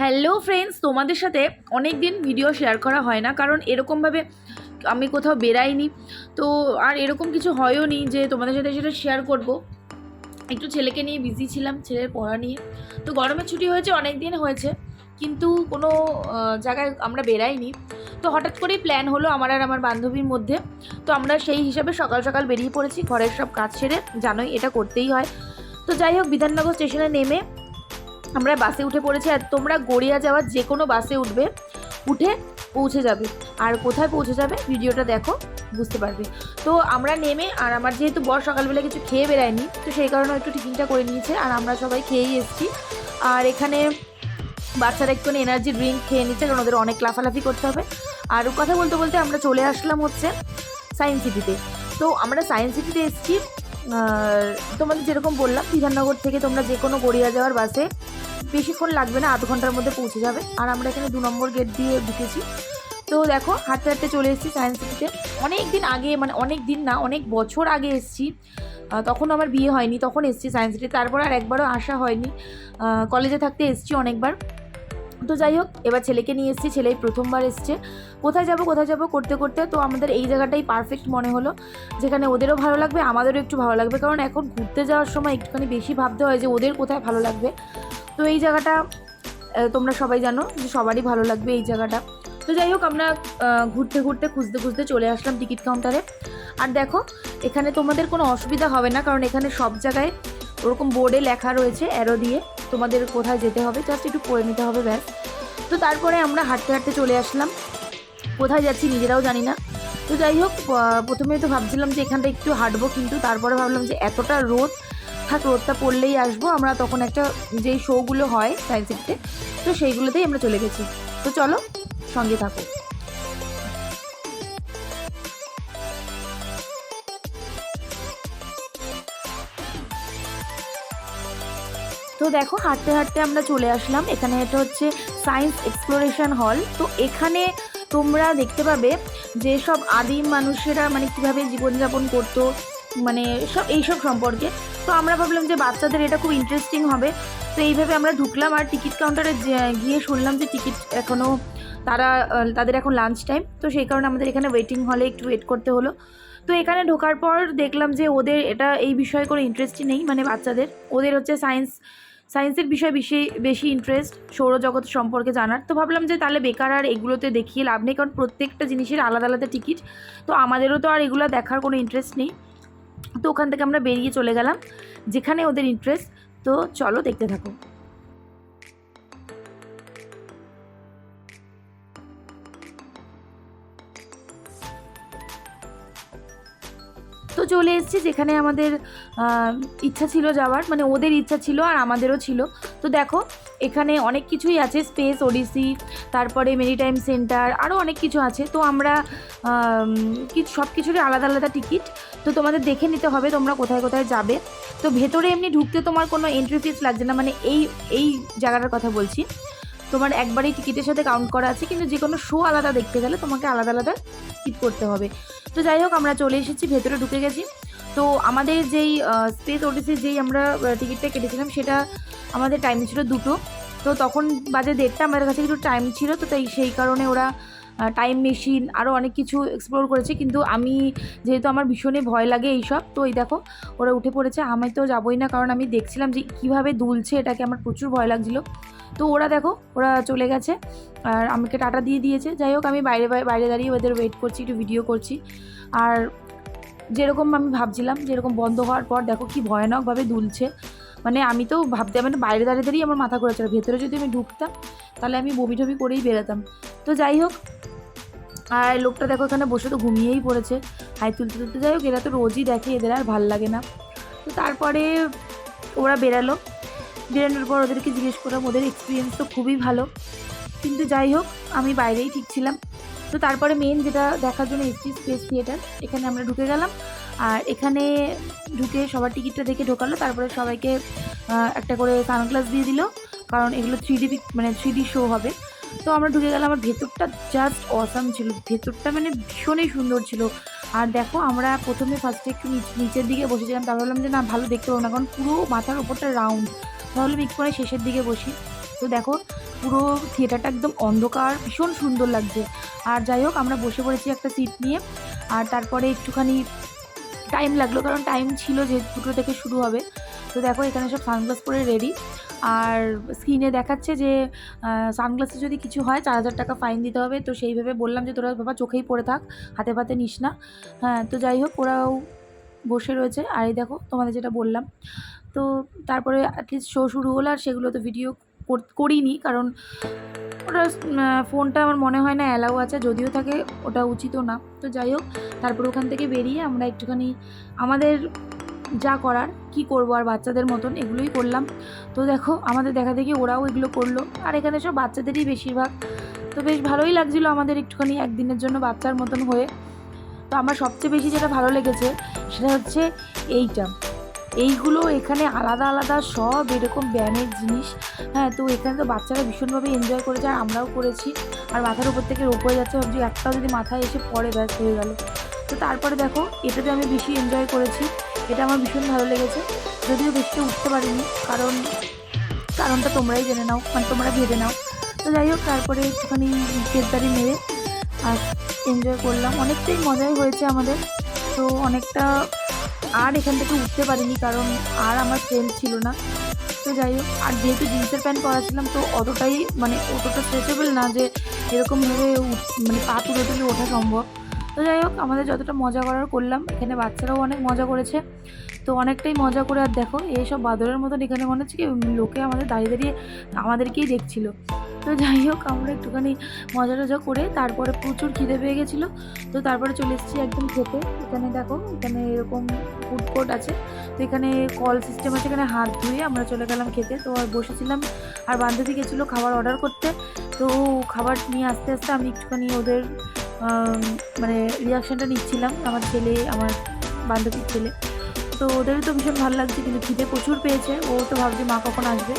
Hello friends তোমাদের সাথে অনেক দিন ভিডিও শেয়ার করা হয় না, কারণ এরকমভাবে আমি কোথাও বেরাইনি তো আর এরকম কিছু হয়ও নি যে তোমাদের সাথে সেটা শেয়ার করব। একটু ছেলেকে নিয়ে বিজি ছিলাম, ছেলের পড়া নিয়ে। তো গরমের ছুটি হয়েছে অনেক দিন হয়েছে। কিন্তু কোনো জায়গায় আমরা বেরাইনি তো হঠাৎ করেই প্ল্যান হলো আমার আর আমার বান্ধবীর মধ্যে। তো আমরা সেই হিসাবে সকাল সকাল বেরিয়ে পড়েছি, ঘরের সব কাজ সেরে। জানোই এটা করতেই হয়। তো যাই হোক, বিধাননগর স্টেশনে নেমে আমরা বাসে উঠে পড়েছি আর তোমরা গড়িয়া যাওয়ার যে কোনো বাসে উঠবে, উঠে পৌঁছে যাবে। আর কোথায় পৌঁছে যাবে ভিডিওটা দেখো, বুঝতে পারবে। তো আমরা নেমে, আর আমার যেহেতু বর সকালবেলা কিছু খেয়ে বেড়ায়নি, তো সেই কারণে একটু টিফিনটা করে নিয়েছে, আর আমরা সবাই খেয়েই এসেছি। আর এখানে বাচ্চারা একটু এনার্জি ড্রিঙ্ক খেয়ে নিচ্ছে, কারণ ওদের অনেক লাফালাফি করতে হবে। আর কথা বলতে বলতে আমরা চলে আসলাম হচ্ছে সায়েন্স সিটিতে তো আমরা সায়েন্স সিটিতে এসেছি তোমাদের যেরকম বললাম, বিধাননগর থেকে তোমরা যে কোনো গড়িয়া যাওয়ার বাসে বেশিক্ষণ লাগবে না, আধ ঘণ্টার মধ্যে পৌঁছে যাবে। আর আমরা এখানে দু নম্বর গেট দিয়ে ঢুকেছি। তো দেখো, হাঁটতে হাঁটতে চলে এসেছি সায়েন্স সিটিতে অনেক দিন আগে মানে অনেক দিন না, অনেক বছর আগে এসেছি। তখন আমার বিয়ে হয়নি, তখন এসেছি সায়েন্স সিটি তারপর আর একবারও আসা হয়নি। কলেজে থাকতে এসেছি অনেকবার। তো যাই হোক, এবার ছেলেকে নিয়ে এসেছি, ছেলেই প্রথমবার এসছে। কোথায় যাব কোথায় যাব করতে করতে তো আমাদের এই জায়গাটাই পারফেক্ট মনে হলো। যেখানে ওদেরও ভালো লাগবে, আমাদেরও একটু ভালো লাগবে। কারণ এখন ঘুরতে যাওয়ার সময় একটুখানি বেশি ভাবতে হয় যে ওদের কোথায় ভালো লাগবে। তো এই জায়গাটা তোমরা সবাই জানো যে সবারই ভালো লাগবে এই জায়গাটা। তো যাই হোক, আমরা ঘুরতে ঘুরতে, খুঁজতে খুঁজতে চলে আসলাম টিকিট কাউন্টারে আর দেখো, এখানে তোমাদের কোনো অসুবিধা হবে না, কারণ এখানে সব জায়গায় ওরকম বোর্ডে লেখা রয়েছে অ্যারো দিয়ে। তোমাদের কোথায় যেতে হবে? জাস্ট একটু পড়ে নিতে হবে, ব্যাস। তো তারপরে আমরা হাঁটতে হাঁটতে চলে আসলাম। কোথায় যাচ্ছি নিজেরাও জানি না। তো যাই হোক প্রথমে তো ভাবছিলাম যে এখানটা একটু হাঁটবো, কিন্তু তারপরে ভাবলাম যে এতটা রোদ, থাক, রোদটা পড়লেই আসব। আমরা তখন একটা যেই শোগুলো হয় সায়েন্স সিটিতে তো সেইগুলোতেই আমরা চলে গেছি। তো চলো, সঙ্গে থাকো। তো দেখো, হাঁটতে হাঁটতে আমরা চলে আসলাম। এখানে এটা হচ্ছে সায়েন্স এক্সপ্লোরেশন হল তো এখানে তোমরা দেখতে পাবে যে সব আদিম মানুষেরা মানে কীভাবে জীবনযাপন করতো মানে সব, এইসব সম্পর্কে। তো আমরা ভাবলাম যে বাচ্চাদের এটা খুব ইন্টারেস্টিং হবে। তো এইভাবে আমরা ঢুকলাম আর টিকিট কাউন্টারে গিয়ে শুনলাম যে টিকিট এখনও তারা তাদের এখন লাঞ্চ টাইম তো সেই কারণে আমাদের এখানে ওয়েটিং হলে একটু ওয়েট করতে হলো। তো এখানে ঢোকার পর দেখলাম যে ওদের এটা, এই বিষয়ে কোনো ইন্টারেস্টই নেই মানে বাচ্চাদের। ওদের হচ্ছে সায়েন্স সায়েন্সের বিষয়ে বেশি বেশি ইন্টারেস্ট সৌরজগৎ সম্পর্কে জানার। তো ভাবলাম যে তাহলে বেকার আর এগুলোতে দেখিয়ে লাভ নেই, কারণ প্রত্যেকটা জিনিসের আলাদা আলাদা টিকিট তো আমাদেরও তো আর এগুলো দেখার কোনো ইন্টারেস্ট নেই। তো ওখান থেকে আমরা বেরিয়ে চলে গেলাম, যেখানে ওদের ইন্টারেস্ট তো চলো দেখতে থাকো। চলে এসেছি যেখানে আমাদের ইচ্ছা ছিল যাওয়ার মানে ওদের ইচ্ছা ছিল আর আমাদেরও ছিল। তো দেখো এখানে অনেক কিছুই আছে স্পেস ওডিসি তারপরে মেরিটাইম সেন্টার আরও অনেক কিছু আছে। তো আমরা আম, কিছু সব কিছুরই আলাদা আলাদা টিকিট। তো তোমাদের দেখে নিতে হবে তোমরা কোথায় কোথায় যাবে। তো ভেতরে এমনি ঢুকতে তোমার কোনো এন্ট্রি ফিস লাগছে না। মানে এই এই জায়গাটার কথা বলছি। তোমার একবারই টিকিটের সাথে কাউন্ট করা আছে, কিন্তু যে কোনো শো আলাদা দেখতে গেলে তোমাকে আলাদা আলাদা টিকিট করতে হবে। তো যাই হোক, আমরা চলে এসেছি, ভেতরে ঢুকে গেছি। তো আমাদের যেই স্পেস ওটিসির যেই আমরা টিকিটটা কেটেছিলাম, সেটা আমাদের টাইম ছিল দুটো। তো তখন বাজে দেড়টা, আমাদের কাছে একটু টাইম ছিল, তো তাই সেই কারণে ওরা টাইম মেশিন আরও অনেক কিছু এক্সপ্লোর করেছে। কিন্তু আমি যেহেতু আমার ভীষণই ভয় লাগে এইসব, তো এই দেখো, ওরা উঠে পড়েছে। আমি তো যাবোই না, কারণ আমি দেখছিলাম যে কীভাবে দুলছে, এটাকে আমার প্রচুর ভয় লাগছিল। তো ওরা দেখো, ওরা চলে গেছে। আর আমাকে টাটা দিয়ে দিয়েছে। যাই হোক, আমি বাইরে বাইরে দাঁড়িয়ে ওদের ওয়েট করছি, একটু ভিডিও করছি। আর যেরকম আমি ভাবছিলাম, যেরকম বন্ধ হওয়ার পর দেখো কি ভয়ানকভাবে দুলছে। মানে আমি তো ভাবতে মানে বাইরে দাঁড়িয়ে দাঁড়িয়ে আমার মাথা ঘুরেছিল ভেতরে যদি আমি ঢুকতাম, তাহলে আমি বমি টমি করেই বেরোতাম। তো যাই হোক, আর লোকটা দেখো এখানে বসে তো ঘুমিয়েই পড়েছে। হাই তুলতে তুলতে যাই হোক, এরা তো রোজই দেখে, এদের আর ভালো লাগে না। তো তারপরে ওরা বেরালো। বেরানোর পর ওদেরকে জিজ্ঞেস করলাম, ওদের এক্সপিরিয়েন্স তো খুবই ভালো। কিন্তু যাই হোক, আমি বাইরেই ঠিক ছিলাম। তো তারপরে মেন যেটা দেখার জন্য এসছি স্পেস থিয়েটার এখানে আমরা ঢুকে গেলাম। আর এখানে ঢুকে সবার টিকিটটা দেখে ঢোকালো, তারপরে সবাইকে একটা করে সানগ্লাস দিয়ে দিল, কারণ এগুলো থ্রি ডি মানে থ্রি ডি শো হবে। তো আমরা ঢুকে গেলাম, আর ভেতরটা জাস্ট অসাম ছিল। ভেতরটা মানে ভীষণই সুন্দর ছিল। আর দেখো, আমরা প্রথমে ফার্স্টে একটু নিচ- নিচের দিকে বসেছিলাম তারপর ভাবলাম যে না, ভালো দেখতে পাবো না, কারণ পুরো মাথার ওপরটা রাউন্ড তাহলে একটু করে শেষের দিকে বসি। তো দেখো, পুরো থিয়েটারটা একদম অন্ধকার, ভীষণ সুন্দর লাগছে। আর যাই হোক, আমরা বসে পড়েছি একটা সিট নিয়ে। আর তারপরে একটুখানি টাইম লাগল, কারণ টাইম ছিল যে দুটো থেকে শুরু হবে। তো দেখো, এখানে সব সানগ্লাস পরে রেডি আর স্ক্রিনে দেখাচ্ছে যে সানগ্লাসে যদি কিছু হয়, চার হাজার টাকা ফাইন দিতে হবে। তো সেইভাবে বললাম যে, তোরা বাবা চোখেই পড়ে থাক, হাতে পাতে নিস না। হ্যাঁ তো যাই হোক, ওরাও বসে রয়েছে। আর এই দেখো, তোমাদের যেটা বললাম তো তারপরে অ্যাটলিস্ট শো শুরু হলো আর সেগুলো তো ভিডিও করিনি কারণ ওটা ফোনটা আমার মনে হয় না অ্যালাউ আছে, যদিও থাকে, ওটা উচিতও না। তো যাই হোক, তারপর ওখান থেকে বেরিয়ে আমরা একটুখানি আমাদের যা করার, কি করব আর বাচ্চাদের মতন, এগুলোই করলাম। তো দেখো, আমাদের দেখা দেখি ওরাও এগুলো করল। আর এখানে সব বাচ্চাদেরই বেশিরভাগ। তো বেশ ভালোই লাগছিল আমাদের একটুখানি একদিনের জন্য বাচ্চার মতন হয়ে। তো আমার সবচেয়ে বেশি যেটা ভালো লেগেছে, সেটা হচ্ছে এইটা। এইগুলো এখানে আলাদা আলাদা, সব এরকম ব্যায়ামের জিনিস। হ্যাঁ তো এখানে তো বাচ্চারা ভীষণভাবে এনজয় করেছে আর আমরাও করেছি। আর মাথার উপর থেকে রোপ হয়ে যাচ্ছে, ভাবছি একটাও যদি মাথায় এসে পড়ে, ব্যাস হয়ে গেল। তো তারপরে দেখো, এটাতে আমি বেশি এনজয় করেছি। এটা আমার ভীষণ ভালো লেগেছে। যদিও বেশিতে উঠতে পারিনি, কারণ, কারণটা তোমরাই জেনে নাও মানে তোমরা ভেবে নাও। তো যাই হোক, তারপরে একটুখানি কেদারি মেরে আর এনজয় করলাম। অনেকটাই মজাই হয়েছে আমাদের। তো অনেকটা আর এখান থেকে উঠতে পারিনি কারণ আর আমার ফ্রেন্ড ছিল না। তো যাই হোক, আর যেহেতু জিন্সের প্যান্ট পরাছিলাম, তো অতটাই মানে অতটা স্ট্রেচেবল না যে এরকমভাবে মানে পা তুলে তুলে ওঠা সম্ভব। তো যাই হোক, আমাদের যতটা মজা করার করলাম, এখানে বাচ্চারাও অনেক মজা করেছে। তো অনেকটাই মজা করে আর দেখো এইসব বাদরের মতন এখানে মনে হচ্ছে কি লোকে আমাদের দাঁড়িয়ে দাঁড়িয়ে আমাদেরকেই দেখছিল। তো যাই হোক, আমরা একটুখানি মজা টজা করে তারপরে প্রচুর খিদে পেয়ে গেছিল। তো তারপরে চলে এসেছি একদম খেতে। এখানে দেখো, এখানে এরকম ফুড কোর্ট আছে। তো এখানে কল সিস্টেম আছে, এখানে হাত ধুয়ে আমরা চলে গেলাম খেতে। তো আর বসেছিলাম আর বান্ধবী গেছিল খাবার অর্ডার করতে। তো খাবার নিয়ে আস্তে আস্তে আমি একটুখানি ওদের মানে রিয়াকশানটা নিচ্ছিলাম আমার ছেলে, আমার বান্ধবীর ছেলে। তো ওদেরও তো ভীষণ ভালো লাগছে, কিন্তু খিদে প্রচুর পেয়েছে। ও তো ভাবছে মা কখন আসবে।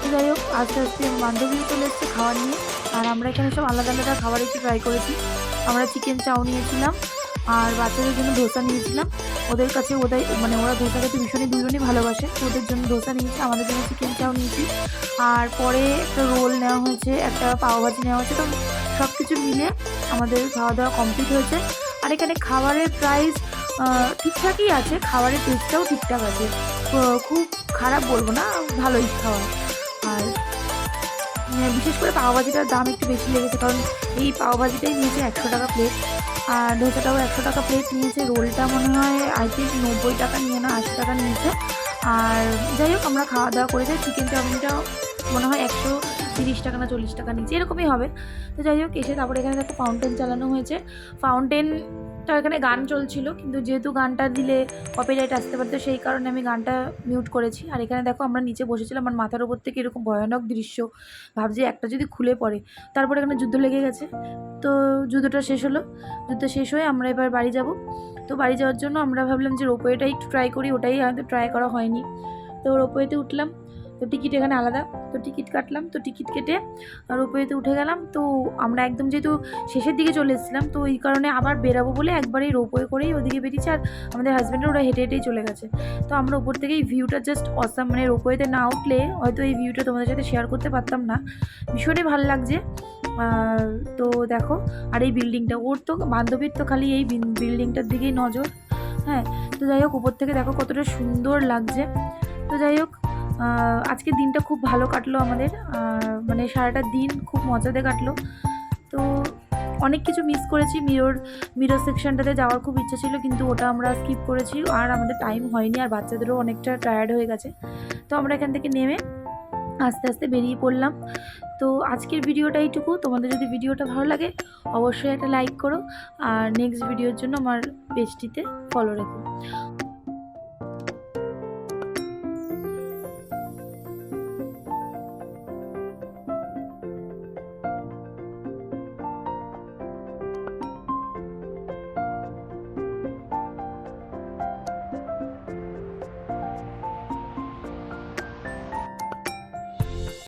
তো যাই হোক, আস্তে আস্তে বান্ধবীও চলে এসছে খাবার নিয়ে। আর আমরা এখানে সব আলাদা আলাদা খাবার একটু ট্রাই করেছি। আমরা চিকেন চাউ নিয়েছিলাম, আর বাচ্চাদের জন্য ধোসা নিয়েছিলাম। ওদের কাছে ওদের মানে ওরা ধোসা খেতে ভীষণই দুজনই ভালোবাসে ওদের জন্য ধোসা নিয়েছি, আমাদের জন্য চিকেন চাউ নিয়েছি। আর পরে একটা রোল নেওয়া হয়েছে, একটা পাওভাজি নেওয়া হয়েছে। তো সব কিছু মিলে আমাদের খাওয়া দাওয়া কমপ্লিট হয়েছে। আর এখানে খাবারের প্রাইস ঠিকঠাকই আছে। খাবারের টেস্টটাও ঠিকঠাক আছে। খুব খারাপ বলব না, ভালোই খাওয়া। আর বিশেষ করে পাওভাজিটার দাম একটু বেশি লেগেছে, কারণ এই পাওভাজিটাই নিয়েছে একশো টাকা প্লেট আর ধোসাটাও একশো টাকা প্লেট নিয়েছে। রোলটা মনে হয় আই থিঙ্ক নব্বই টাকা নিয়ে না, আশি টাকা নিয়েছে। আর যাই হোক, আমরা খাওয়া দাওয়া করেছি চিকেন চাউমিনটাও মনে হয় একশো তিরিশ টাকা না চল্লিশ টাকা নিচে, এরকমই হবে। তো যাই হোক, এসে তারপরে এখানে দেখো ফাউন্টেন চালানো হয়েছে। ফাউন্টেনটা এখানে গান চলছিল, কিন্তু যেহেতু গানটা দিলে কপিরাইট আসতে পারতো, সেই কারণে আমি গানটা মিউট করেছি। আর এখানে দেখো আমরা নিচে বসেছিলাম, আমার মাথার উপর থেকে এরকম ভয়ানক দৃশ্য। ভাবছি একটা যদি খুলে পড়ে। তারপরে এখানে যুদ্ধ লেগে গেছে। তো যুদ্ধটা শেষ হলো। যুদ্ধ শেষ হয়ে আমরা এবার বাড়ি যাব। তো বাড়ি যাওয়ার জন্য আমরা ভাবলাম যে রোপওয়েটাই একটু ট্রাই করি, ওটাই আমাদের ট্রাই করা হয়নি। তো রোপওয়েতে উঠলাম। তো টিকিট এখানে আলাদা। তো টিকিট কাটলাম, তো টিকিট কেটে রোপওয়েতে উঠে গেলাম। তো আমরা একদম যেহেতু শেষের দিকে চলে এসেছিলাম, তো এই কারণে আবার বেরাবো বলে একবারেই রোপওয়ে করেই ওদিকে বেরিয়েছে আর আমাদের হাজব্যান্ডরা ওরা হেঁটে হেঁটেই চলে গেছে। তো আমরা উপর থেকে এই ভিউটা জাস্ট অসাম মানে রোপওয়েতে না উঠলে হয়তো এই ভিউটা তোমাদের সাথে শেয়ার করতে পারতাম না। ভীষণই ভালো লাগছে। তো দেখো, আর এই বিল্ডিংটা ওর তো বান্ধবীর তো খালি এই বিল্ডিংটার দিকেই নজর। হ্যাঁ তো যাই হোক, উপর থেকে দেখো কতটা সুন্দর লাগছে। তো যাই হোক আহ, আজকের দিনটা খুব ভালো কাটলো আমাদের। মানে সারাটা দিন খুব মজাতে কাটলো। তো অনেক কিছু মিস করেছি। মিরর মিরর সেকশনটাতে যাওয়ার খুব ইচ্ছা ছিল কিন্তু ওটা আমরা স্কিপ করেছি। আর আমাদের টাইম হয়নি আর বাচ্চাদেরও অনেকটা টায়ার্ড হয়ে গেছে। তো আমরা এখান থেকে নেমে আস্তে আস্তে বেরিয়ে পড়লাম। তো আজকের ভিডিওটা এইটুকু। তোমাদের যদি ভিডিওটা ভালো লাগে অবশ্যই একটা লাইক করো। আর নেক্সট ভিডিওর জন্য আমার পেজটিতে ফলো রেখো।